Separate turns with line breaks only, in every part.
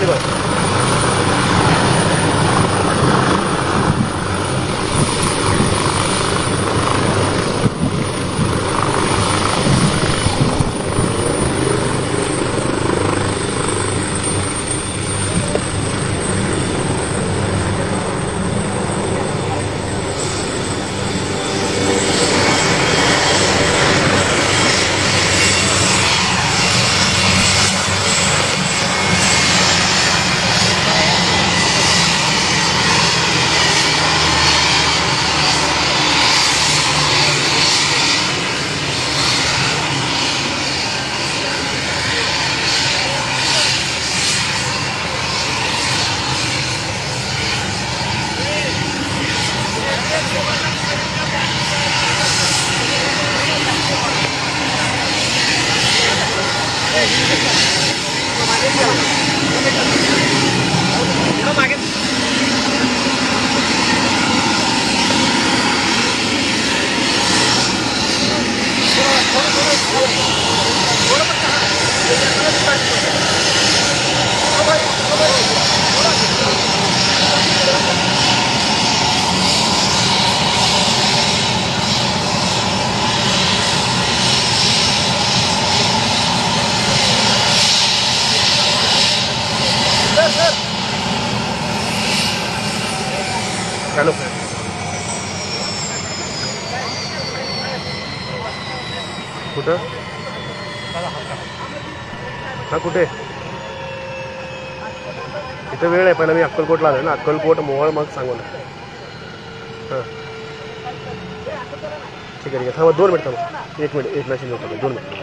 那个。Thank you. Hello कुठं? हा कुठे? इथं वेळ आहे पहिला मी अक्कलकोटला आलो ना. अक्कलकोट मोहोळ मग सांगू ना हां. ठीक आहे ठीक आहे. थांबा दोन मिनिट थांबा. एक मिनिट एक मॅसेज होतो दोन मिनिट.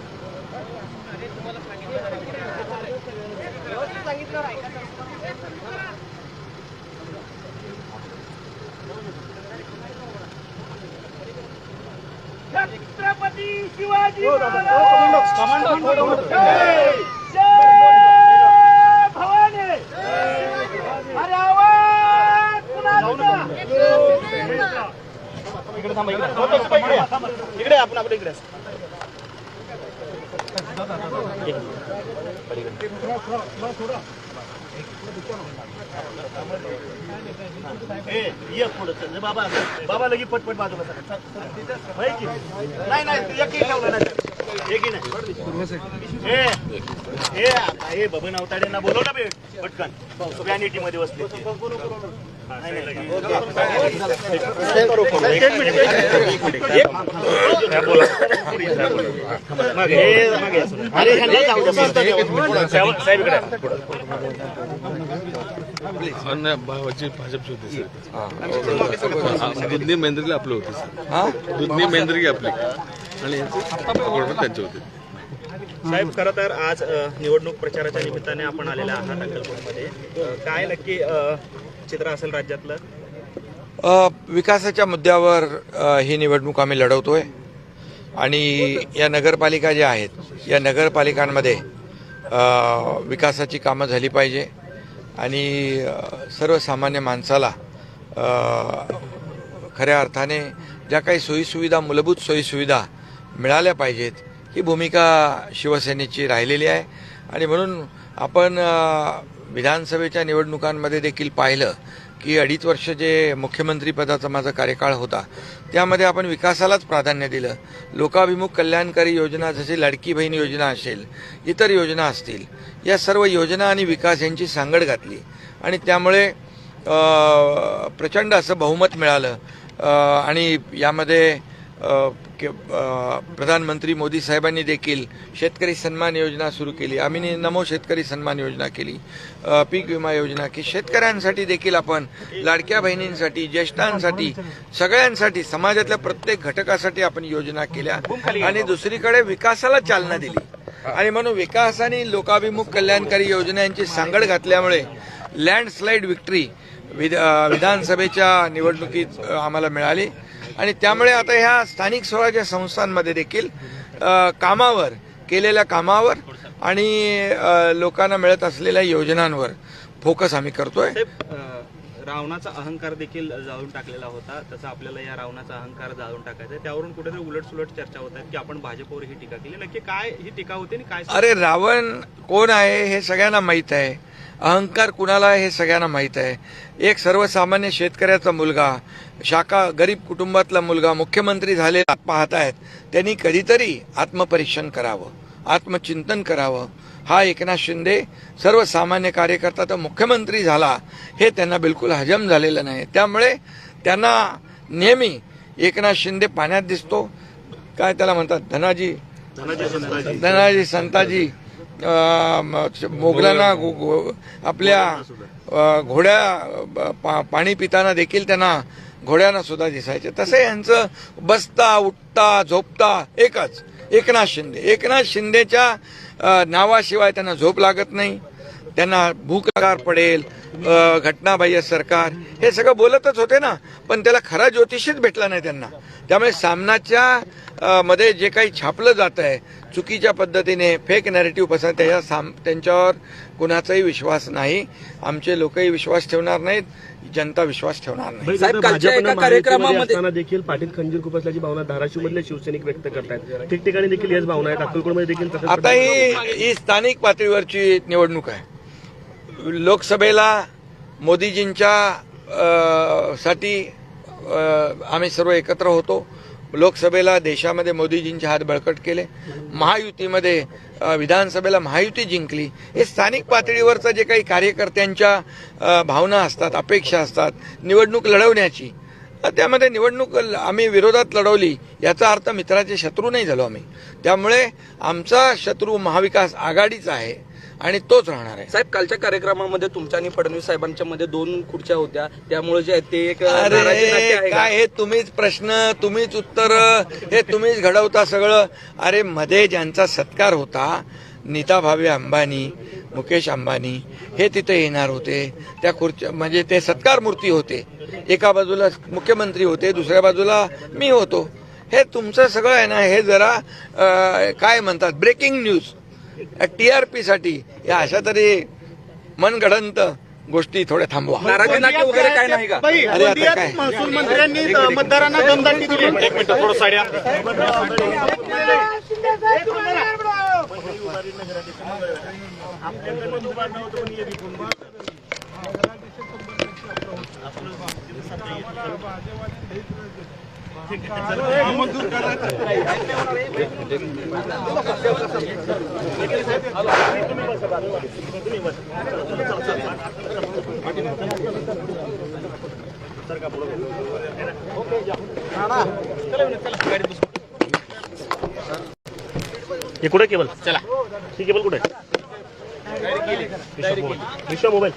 छत्रपती शिवाजी
हो,
जय भवानी. अरे आवाज?
इकडे थांबा. इकडे. इकडे आपण आपण इकडे. पुढं बाबा बाबा लगी पटपट बाजूला नाही नाही एकही ठेवलं नाही एकही नाही? ए ए आता हे बबन अवताडेंना बोलव ना बे पटकन. व्हॅनिटी मध्ये बसले हे
भावाची भाजपची होती सर दुधनी मेंद्रगी आपलं होती सर. दुधनी मेंद्रगी आपली. आणि यांचे अकोला त्यांचे होते.
साहेब खरं तर आज निवडणूक प्रचाराच्या निमित्ताने आपण आलेला आहात अक्कलकोटमध्ये. काय नक्की चित्र असेल राज्यातलं?
विकासाच्या मुद्द्यावर ही निवडणूक आम्ही लढवतोय. आणि या नगरपालिका ज्या आहेत या नगरपालिकांमध्ये विकासाची कामं झाली पाहिजे. आणि सर्वसामान्य माणसाला खऱ्या अर्थाने ज्या काही सोयीसुविधा मूलभूत सोयीसुविधा मिळाल्या पाहिजेत. ही भूमिका शिवसेनेची राहिलेली आहे. आणि म्हणून आपण विधानसभेच्या निवडणुकांमध्ये देखील पाहिलं की अडीच वर्ष जे मुख्यमंत्रीपदाचा माझा कार्यकाळ होता त्यामध्ये आपण विकासालाच प्राधान्य दिलं. लोकाभिमुख कल्याणकारी योजना जशी लाडकी बहीण योजना असेल इतर योजना असतील या सर्व योजना आणि विकास यांची सांगड घातली. आणि त्यामुळे प्रचंड असं बहुमत मिळालं. आणि यामध्ये प्रधानमंत्री मोदी साहेबांनी देखील शेतकरी सन्मान योजना सुरू केली. आम्ही नमो शेतकरी सन्मान योजना केली. पीक विमा योजना की शेतकऱ्यांसाठी देखील आपण लाडक्या बहिणींसाठी ज्येष्ठांसाठी सगळ्यांसाठी समाजातल्या प्रत्येक घटकासाठी आपण योजना केल्या आणि दुसरीकडे विकासाला चालना दिली. आणि म्हणून विकास आणि लोकाभिमुख कल्याणकारी योजनांची सांगड घातल्यामुळे लँडस्लाईड विक्ट्री विधानसभेच्या निवडणुकीत आम्हाला मिळाली. आणि त्यामुळे आता ह्या स्थानिक स्वराज्य संस्थांमध्ये देखील कामावर केलेल्या कामावर आणि लोकांना मिळत असलेल्या योजनांवर फोकस आम्ही करतोय.
रावणाचा अहंकार देखील जाळून टाकलेला होता. तसं आपल्याला या रावणाचा अहंकार जाळून टाकायचा आहे. त्यावरून कुठेतरी उलटसुलट चर्चा होत आहेत की आपण भाजपवर ही टीका केली. नक्की काय ही टीका होती आणि काय
अरे रावण कोण आहे हे सगळ्यांना माहीत आहे. अहंकार कुणाला आहे हे सगळ्यांना माहीत आहे. एक सर्वसामान्य शेतकऱ्याचा मुलगा शाखा गरीब कुटुंबातला मुलगा मुख्यमंत्री झाले पाहतायत. त्यांनी कधीतरी आत्मपरीक्षण करावं आत्मचिंतन करावं. हा एकनाथ शिंदे सर्वसामान्य कार्यकर्ता तर मुख्यमंत्री झाला हे त्यांना बिलकुल हजम झालेलं नाही. त्यामुळे त्यांना नेहमी एकनाथ शिंदे पाण्यात दिसतो. काय त्याला म्हणतात? धनाजी.
धनाजी संताजी.
मोगलांना आपल्या घोड्या पा- पाणी पिताना देखील त्यांना घोड्यांना सुद्धा दिसायचे. तसं यांचं बसता उठता झोपता एकच. एकनाथ शिंदे. एकनाथ शिंदेच्या नावाशिवाय त्यांना झोप लागत नाही. त्यांना भूकार पडेल घटनाबाह्य सरकार. हे सगळं बोलतच होते ना पण त्याला खरा ज्योतिषीच भेटला नाही त्यांना. त्यामुळे सामनाच्या मध्ये जे काही छापलं जात आहे चुकीच्या पद्धतीने फेक नॅरेटिव्ह पसंत त्याच्या साम त्यांच्यावर कुणाचाही विश्वास नाही. आमचे लोकही विश्वास ठेवणार नाहीत जनता विश्वास ठेवणार नाही.
साहेब कालच्या एका कार्यक्रमामध्ये
असताना देखील पाटील खंजीर खुपसल्याची भावना धाराशिव मधले शिवसैनिक व्यक्त करतायत. ठिकठिकाणी देखील हेच भावना आहेत. अक्कलकोटमध्ये देखील तसंच
आता ही ही स्थानिक पातळीवरची निवडणूक आहे. लोकसभेला मोदीजींच्या अ, साठी अ, आम्ही सर्व एकत्र होतो. लोकसभेला देशामध्ये मोदीजींचे हात बळकट केले महायुतीमध्ये विधानसभेला महायुती जिंकली. हे स्थानिक पातळीवरचं जे काही कार्यकर्त्यांच्या भावना असतात अपेक्षा असतात निवडणूक लढवण्याची त्यामध्ये निवडणूक ल- आम्ही विरोधात लढवली याचा अर्थ मित्राचे शत्रू नाही झालो आम्ही. त्यामुळे आमचा शत्रू महाविकास आघाडीचा आहे. आणि तोच राहणार आहे.
साहेब कालच्या कार्यक्रमामध्ये तुमच्या आणि फडणवीस साहेबांच्या मध्ये दोन खुर्च्या होत्या. त्यामुळे जे ते एक नाराजी नाट्य
अरे
आहे का?
काय हे तुम्हीच प्रश्न तुम्हीच उत्तर हे तुम्हीच घडवता सगळं. अरे मध्ये ज्यांचा सत्कार होता नीता भावे अंबानी मुकेश अंबानी हे तिथे येणार होते. त्या खुर्च्या म्हणजे ते सत्कार मूर्ती होते. एका बाजूला मुख्यमंत्री होते दुसऱ्या बाजूला मी होतो. हे तुमचं सगळं आहे ना हे जरा अं, काय म्हणतात breaking news. T R P साठी या अशा तरी मनगडंत गोष्टी थोड्या थांबवा.
वगैरे काय नाही का?
अरे आता काय?
महसूल मंत्र्यांनी मतदारांना दमदाटी दिली. एक मिनिट थोडं साड्या. हे कुठे केबल? चला. ही केबल कुठे विश्व मोबाईल.